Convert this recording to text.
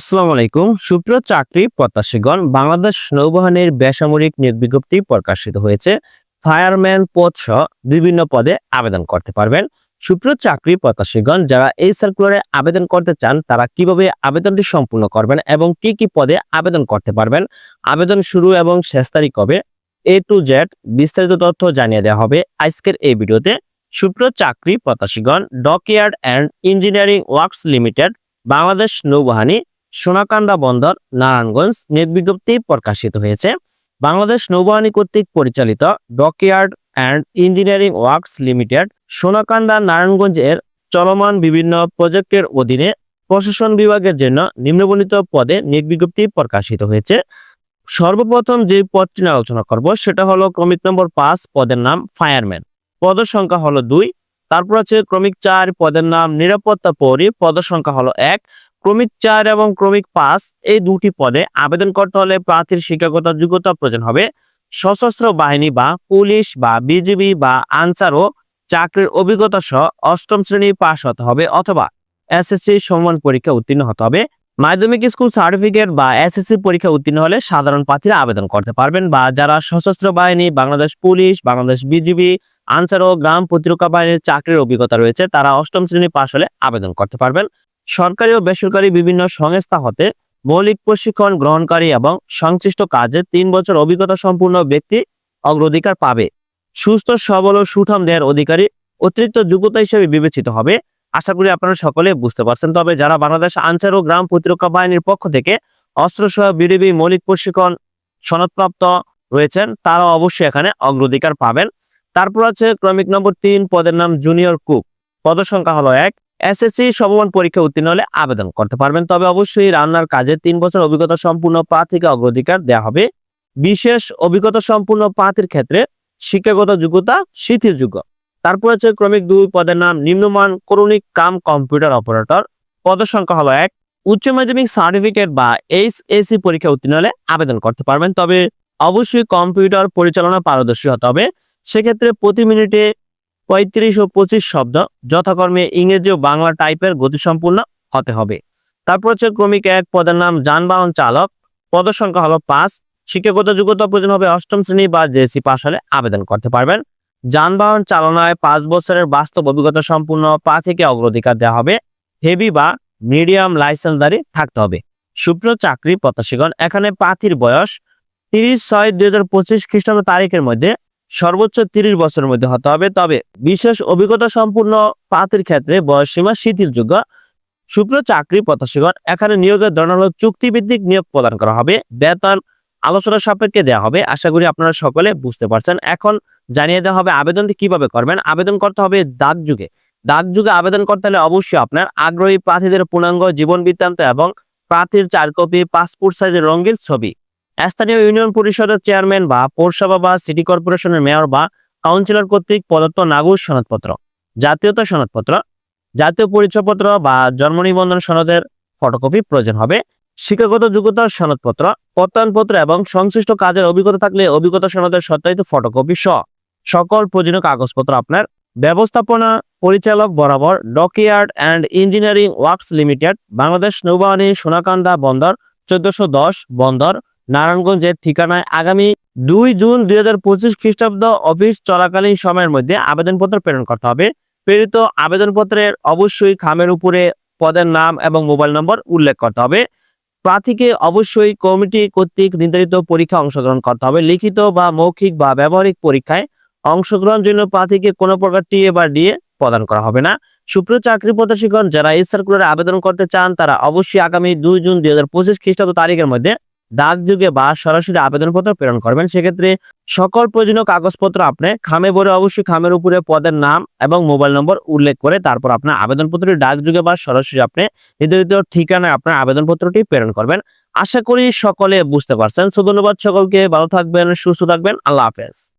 আসসালামু আলাইকুম। সুপ্রিয় চাকরি প্রত্যাশীগণ, বাংলাদেশ নৌবাহিনীর বেসামরিক নিয়োগ বিজ্ঞপ্তি প্রকাশিত হয়েছে। ফায়ারম্যান পদ সহ বিভিন্ন পদে আবেদন করতে পারবেন। সুপ্রিয় চাকরি প্রত্যাশীগণ, যারা এই সার্কুলারে আবেদন করতে চান, তারা কীভাবে আবেদনটি সম্পূর্ণ করবেন এবং কি কি পদে আবেদন করতে পারবেন? আবেদন শুরু এবং শেষ তারিখ হবে এ টু জেড বিস্তারিত তথ্য জানিয়ে দেওয়া হবে আজকের এই ভিডিওতে। সুপ্রিয় চাকরি প্রত্যাশীগণ dockyard and engineering works limited, Bangladesh নৌবাহিনী সোনাকান্দা বন্দর, নারায়ণগঞ্জ নিয়োগ বিজ্ঞপ্তি প্রকাশিত হয়েছে। বাংলাদেশ নৌবাহিনী কর্তৃক পরিচালিত dockyard and engineering works limited, Sonakanda নারায়ণগঞ্জের চলমান বিভিন্ন প্রজেক্টের অধীনে প্রশাসন বিভাগের জন্য নিম্নবর্ণিত পদে নিয়োগ বিজ্ঞপ্তি প্রকাশিত হয়েছে। সর্বপ্রথম যে পদটি আলোচনা করব, সেটা হলো ক্রমিক নম্বর পাঁচ পদের নাম ফায়ারম্যান। পদের সংখ্যা হলো দুই, তারপর আছে ক্রমিক চার পদের নাম নিরাপত্তা পরি পদের সংখ্যা হলো এক ক্রমিক চার এবং ক্রমিক পাঁচ এই দুটি পদে আবেদন করতে হলে প্রার্থীর শিক্ষাগত যোগ্যতা প্রয়োজন হবে। সশস্ত্র বাহিনী বা পুলিশ বা বিজিবি বা আনসার ও চাকরির অভিজ্ঞতা সহ অষ্টম শ্রেণি পাশ হতে হবে অথবা এসএসসি সমান পরীক্ষা উত্তীর্ণ হতে হবে। মাধ্যমিক স্কুল সার্টিফিকেট বা এসএসসি পরীক্ষা উত্তীর্ণ হলে সাধারণ প্রার্থীরা আবেদন করতে পারবেন বা যারা সশস্ত্র বাহিনী, বাংলাদেশ পুলিশ, বাংলাদেশ বিজিবি, আনসার ও গ্রাম প্রতিরক্ষা বাহিনীর চাকরির অভিজ্ঞতা রয়েছে, তারা অষ্টম শ্রেণি পাশ হলে আবেদন করতে পারবেন। সরকারি ও বেসরকারি বিভিন্ন সংস্থা হতে মৌলিক প্রশিক্ষণ গ্রহণকারী এবং সংশ্লিষ্ট কাজে তিন বছর অভিজ্ঞতা সম্পূর্ণ ব্যক্তি অগ্রাধিকার পাবে। সুস্থ, সবল ও সুঠাম দেহের অধিকারী অতিরিক্ত যোগ্যতা হিসেবে বিবেচিত হবে। আশা করি আপনারা সকলে বুঝতে পারছেন। তবে যারা বাংলাদেশ আনসার ও গ্রাম প্রতিরক্ষা বাহিনীর পক্ষ থেকে অস্ত্রসহ বিডিবি মৌলিক প্রশিক্ষণ সনদপ্রাপ্ত রয়েছেন, তারা অবশ্যই এখানে অগ্রাধিকার পাবেন। তারপর আছে ক্রমিক নম্বর তিন, পদের নাম জুনিয়র কুক। পদ সংখ্যা হলো এক। এসএসসি সমমান পরীক্ষা উত্তীর্ণ হলে আবেদন করতে পারবেন। তবে অবশ্যই রান্নার কাজে তিন বছর অভিজ্ঞতা সম্পূর্ণ প্রার্থীকে অগ্রাধিকার দেওয়া হবে। বিশেষ অভিজ্ঞতা সম্পূর্ণ প্রার্থীর ক্ষেত্রে শিক্ষাগত যোগ্যতা শিথিলযোগ্য তারপর আছে ক্রমিক দুই পদের নাম নিম্নমান করণিক কাম কম্পিউটার অপারেটর। পদের সংখ্যা হলো এক। উচ্চ মাধ্যমিক সার্টিফিকেট বা এইচএসসি পরীক্ষা উত্তীর্ণ হলে আবেদন করতে পারবেন। তবে অবশ্যই কম্পিউটার পরিচালনা পারদর্শী হতে হবে। সেক্ষেত্রে প্রতি মিনিটে পঁয়ত্রিশ ও পঁচিশ শব্দ যথাকর্মে ইংরেজি ও বাংলা টাইপের গতিসম্পূর্ণ হতে হবে। তারপর হচ্ছে ক্রমিক এক পদের নাম যানবাহন চালক। পদের সংখ্যা হলো পাঁচ। শিক্ষাগত যোগ্যতা প্রয়োজন হবে অষ্টম শ্রেণি বা জেএসসি পাশ হলে আবেদন করতে পারবেন। যানবাহন চালনায় পাঁচ বছরের বাস্তব অভিজ্ঞতা সম্পূর্ণ পা থেকে অগ্রাধিকার দেওয়া হবে। হেভি বা মিডিয়াম লাইসেন্সধারী থাকতে হবে। সুপ্রিয় চাকরি প্রত্যাশীগণ, এখানে পাথির বয়স তিরিশ ছয় দুই হাজার পঁচিশ খ্রিস্টাব্দ তারিখের মধ্যে সর্বোচ্চ তিরিশ বছরের মধ্যে হতে হবে। তবে বিশেষ অভিজ্ঞতা সম্পূর্ণ প্রার্থীর ক্ষেত্রে বয়সসীমা শিথিলযোগ্য। শুক্র চাকরি প্রত্যাশীগণ এখানে নিয়োগের ধরন হলো চুক্তিভিত্তিক নিয়োগ প্রদান করা হবে। বেতন আলোচনা সাপেক্ষে দেওয়া হবে। আশা করি আপনারা সকলে বুঝতে পারছেন। এখন জানিয়ে দেওয়া হবে আবেদনটি কীভাবে করবেন। আবেদন করতে হবে ডাক যুগে। ডাক যুগে আবেদন করতে হলে অবশ্যই আপনার আগ্রহী প্রার্থীদের পূর্ণাঙ্গ জীবন বৃত্তান্ত এবং প্রার্থীর চার কপি পাসপোর্ট সাইজের রঙিন ছবি স্থানীয় ইউনিয়ন পরিষদের চেয়ারম্যান বা পৌরসভা বা সিটি কর্পোরেশনের মেয়র বা কাউন্সিলর কর্তৃক প্রদত্ত নাগরিক সনদপত্র, জাতীয়তা সনদপত্র, জাতীয় পরিচয়পত্র বা জন্ম নিবন্ধন সনদের ফটোকপি প্রয়োজন হবে। শিক্ষাগত যোগ্যতার সনদপত্র, প্রত্যয়নপত্র এবং সংশ্লিষ্ট কাজের অভিজ্ঞতা থাকলে অভিজ্ঞতা সনদের সত্যায়িত ফটোকপি সহ সকল প্রয়োজনীয় কাগজপত্র আপনার ব্যবস্থাপনা পরিচালক বরাবর dockyard and engineering works limited, Bangladesh নৌবাহিনী সোনাকান্দা বন্দর, চোদ্দশো দশ বন্দর নারায়ণগঞ্জের ঠিকানায় আগামী দুই জুন দুই হাজার পঁচিশ খ্রিস্টাব্দ অফিস চলাকালীন সময়ের মধ্যে আবেদনপত্র প্রেরণ করতে হবে। প্রেরিত আবেদনপত্রের অবশ্যই খামের উপরে পদের নাম এবং মোবাইল নম্বর উল্লেখ করতে হবে। প্রার্থীকে অবশ্যই কমিটি কর্তৃক নির্ধারিত পরীক্ষা অংশগ্রহণ করতে হবে। লিখিত বা মৌখিক বা ব্যবহারিক পরীক্ষায় অংশগ্রহণ জন্য প্রার্থীকে কোনো প্রকার টিএ বা ডিএ প্রদান করা হবে না। সুপ্রিয় চাকরি প্রত্যাশীগণ, যারা এই সার্কুলারে আবেদন করতে চান, তারা অবশ্যই আগামী দুই জুন দুই হাজার পঁচিশ খ্রিস্টাব্দ তারিখের মধ্যে ডাক যুগে বা সরাসরি আবেদনপত্র প্রেরণ করবেন, সেক্ষেত্রে সকল প্রয়োজনীয় কাগজপত্র আপনি খামে ভরে অবশ্যই খামের উপরে পদের নাম এবং মোবাইল নম্বর উল্লেখ করে তারপর আপনার আবেদনপত্রটি ডাক যুগে বা সরাসরি আপনি নির্ধারিত ঠিকানায় আপনার আবেদনপত্রটি প্রেরণ করবেন। আশা করি সকলে বুঝতে পারছেন। সো ধন্যবাদ সকলকে। ভালো থাকবেন, সুস্থ থাকবেন। আল্লাহ হাফেজ।